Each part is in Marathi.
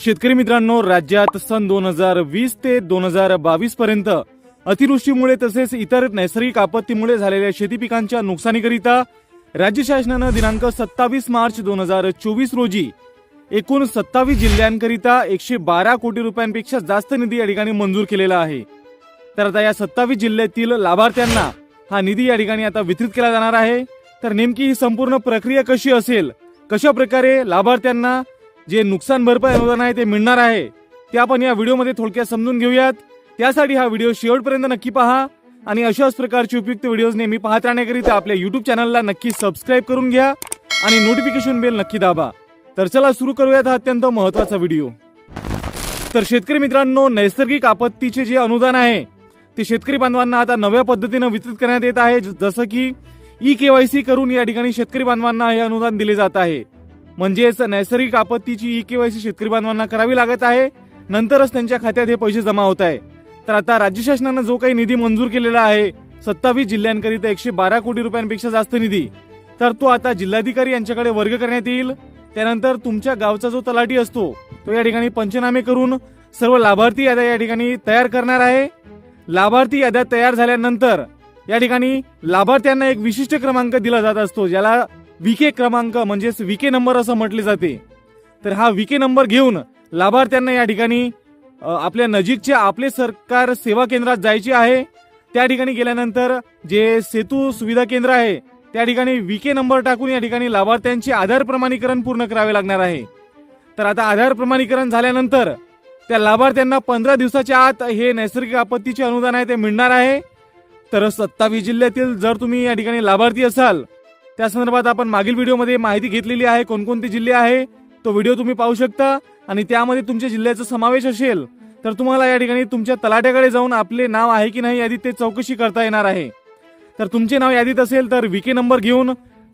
शेतकरी मित्रांनो राज्यात सन दोन हजार वीस ते दोन हजार बावीस पर्यंत अतिवृष्टीमुळे तसेच इतर नैसर्गिक आपत्तीमुळे झालेल्या शेती पिकांच्या नुकसानीकरिता राज्य शासनानं दिनांक सत्तावीस मार्च दोन हजार चोवीस रोजी एकूण सत्तावीस जिल्ह्यांकरिता एकशे बारा कोटी रुपयांपेक्षा जास्त निधी या ठिकाणी मंजूर केलेला आहे. तर आता या सत्तावीस जिल्ह्यातील लाभार्थ्यांना हा निधी या ठिकाणी आता वितरित केला जाणार आहे. तर नेमकी ही संपूर्ण प्रक्रिया कशी असेल? कशा प्रकारे लाभार्थ्यांना जे नुकसान भरपाई अनुदान आहे ते मिळणार आहे. ते आपण या व्हिडिओमध्ये थोडक्यात समजून घेऊयात. त्यासाठी हा व्हिडिओ शेवटपर्यंत नक्की पहा आणि अशाच प्रकारचे उपयुक्त व्हिडिओज नेहमी पाहत राहण्याकरिता आपल्या युट्यूब चॅनलला नक्की सबस्क्राईब करून घ्या आणि नोटिफिकेशन बेल नक्की दाबा. तर चला सुरू करूयात हा अत्यंत महत्त्वाचा व्हिडिओ. तर शेतकरी मित्रांनो नैसर्गिक आपत्तीचे जे अनुदान आहे ते शेतकरी बांधवांना आता नव्या पद्धतीनं वितरित करण्यात येत आहे. ज- जसं की ई केवायसी करून या ठिकाणी शेतकरी बांधवांना हे अनुदान दिले जात आहे. म्हणजेच नैसर्गिक आपत्तीची ई केवायसी शेतकरी बांधवांना करावी लागत आहे. नंतरच त्यांच्या खात्यात हे पैसे जमा होत आहे. तर आता राज्य शासनानं जो काही निधी मंजूर केलेला आहे सत्तावीस जिल्ह्यांकरिता एकशे बारा कोटी रुपयांपेक्षा जास्त निधी. तर तो आता जिल्हाधिकारी यांच्याकडे वर्ग करण्यात येईल. त्यानंतर तुमच्या गावचा जो तलाठी असतो तो या ठिकाणी पंचनामे करून सर्व लाभार्थी याद्या या ठिकाणी तयार करणार आहे. लाभार्थी याद्या तयार झाल्यानंतर या ठिकाणी लाभार्थ्यांना एक विशिष्ट क्रमांक दिला जात असतो ज्याला विके क्रमांक म्हणजेच विके नंबर असं म्हटले जाते. तर हा विके नंबर घेऊन लाभार्थ्यांना या ठिकाणी आपल्या नजीकच्या आपले सरकार सेवा केंद्रात जायचे आहे. त्या ठिकाणी गेल्यानंतर जे सेतू सुविधा केंद्र आहे त्या ठिकाणी विके नंबर टाकून या ठिकाणी लाभार्थ्यांचे आधार प्रमाणीकरण पूर्ण करावे लागणार आहे. तर आता आधार प्रमाणीकरण झाल्यानंतर त्या लाभार्थ्यांना पंधरा दिवसाच्या आत हे नैसर्गिक आपत्तीचे अनुदान आहे ते मिळणार आहे. तर सत्तावीस जिल्ह्यातील जर तुम्ही या ठिकाणी लाभार्थी असाल त्या संदर्भात आपण मागील व्हिडिओमध्ये माहिती घेतलेली आहे कोणकोणते जिल्हे आहे तो व्हिडिओ तुम्ही पाहू शकता. आणि त्यामध्ये तुमच्या जिल्ह्याचा समावेश असेल तर तुम्हाला या ठिकाणी तुमच्या तलाट्याकडे जाऊन आपले नाव आहे की नाही यादीत ते चौकशी करता येणार आहे. तर तुमचे नाव यादीत असेल तर विके नंबर घेऊन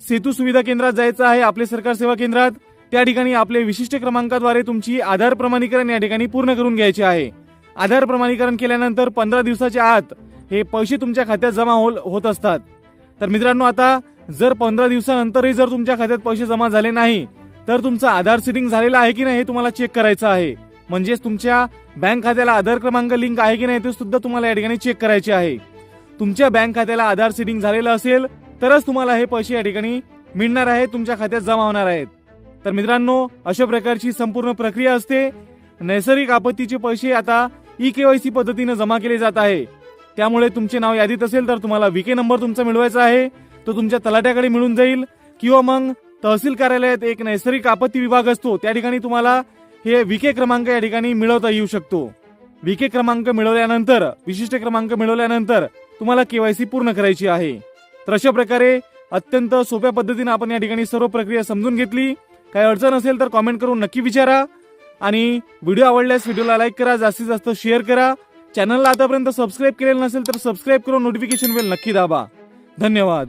सेतू सुविधा केंद्रात जायचं आहे आपले सरकार सेवा केंद्रात. त्या ठिकाणी आपले विशिष्ट क्रमांकाद्वारे तुमची आधार प्रमाणीकरण या ठिकाणी पूर्ण करून घ्यायचे आहे. आधार प्रमाणीकरण केल्यानंतर पंधरा दिवसाच्या आत हे पैसे तुमच्या खात्यात जमा होल- होत असतात. तर मित्रांनो आता जर पंधरा दिवसानंतरही जर तुमच्या खात्यात पैसे जमा झाले नाही तर तुमचं आधार सिटिंग झालेलं आहे की नाही हे तुम्हाला चेक करायचं आहे. म्हणजेच तुमच्या बँक खात्याला आधार क्रमांक लिंक आहे की नाही ते सुद्धा तुम्हाला या ठिकाणी चेक करायचे आहे. तुमच्या बँक खात्याला आधार सिटिंग झालेलं असेल तरच तुम्हाला हे पैसे या ठिकाणी मिळणार आहे तुमच्या खात्यात जमा होणार आहेत. तर मित्रांनो अशा प्रकारची संपूर्ण प्रक्रिया असते. नैसर्गिक आपत्तीचे पैसे आता ई केवायसी पद्धतीनं जमा केले जात आहे. त्यामुळे तुमचे नाव यादीत असेल तर तुम्हाला विके नंबर तुमचा मिळवायचा आहे. तो तुमच्या तलाट्याकडे मिळून जाईल किंवा मग तहसील कार्यालयात एक नैसर्गिक आपत्ती विभाग असतो त्या ठिकाणी तुम्हाला हे विके क्रमांक या ठिकाणी मिळवता येऊ शकतो. विके क्रमांक मिळवल्यानंतर विशिष्ट क्रमांक मिळवल्यानंतर तुम्हाला केवायसी पूर्ण करायची आहे. तर अशा प्रकारे अत्यंत सोप्या पद्धतीने आपण या ठिकाणी सर्व प्रक्रिया समजून घेतली. काही अडचण असेल तर कॉमेंट करून नक्की विचारा आणि व्हिडिओ आवडल्यास व्हिडिओला लाईक करा जास्तीत जास्त शेअर करा. चॅनलला आतापर्यंत सबस्क्राईब केलेलं नसेल तर सबस्क्राईब करून नोटिफिकेशन बेल नक्की दाबा. धन्यवाद.